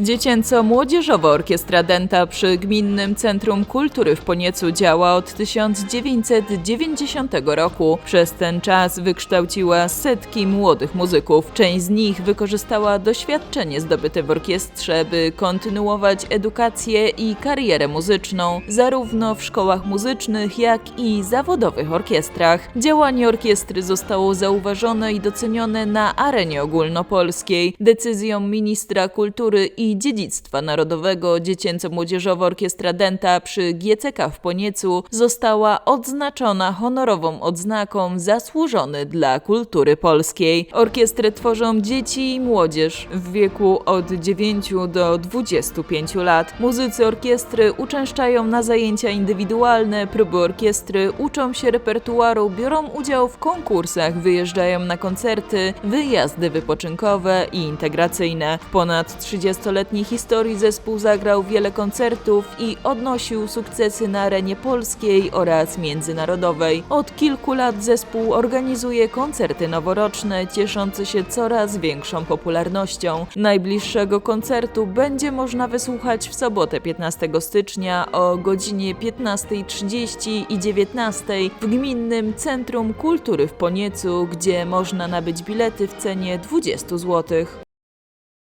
Dziecięco-Młodzieżowa Orkiestra Denta przy Gminnym Centrum Kultury w Poniecu działa od 1990 roku. Przez ten czas wykształciła setki młodych muzyków. Część z nich wykorzystała doświadczenie zdobyte w orkiestrze, by kontynuować edukację i karierę muzyczną, zarówno w szkołach muzycznych, jak i zawodowych orkiestrach. Działanie orkiestry zostało zauważone i docenione na arenie ogólnopolskiej. Decyzją ministra kultury i dziedzictwa narodowego Dziecięco-Młodzieżowa Orkiestra Denta przy GCK w Poniecu została odznaczona honorową odznaką zasłużony dla kultury polskiej. Orkiestrę tworzą dzieci i młodzież w wieku od 9 do 25 lat. Muzycy orkiestry uczęszczają na zajęcia indywidualne, próby orkiestry, uczą się repertuaru, biorą udział w konkursach, wyjeżdżają na koncerty, wyjazdy wypoczynkowe i integracyjne. W ponad 30-letniej historii zespół zagrał wiele koncertów i odnosił sukcesy na arenie polskiej oraz międzynarodowej. Od kilku lat zespół organizuje koncerty noworoczne, cieszące się coraz większą popularnością. Najbliższego koncertu będzie można wysłuchać w sobotę 15 stycznia o godzinie 15.30 i 19.00 w Gminnym Centrum Kultury w Poniecu, gdzie można nabyć bilety w cenie 20 zł.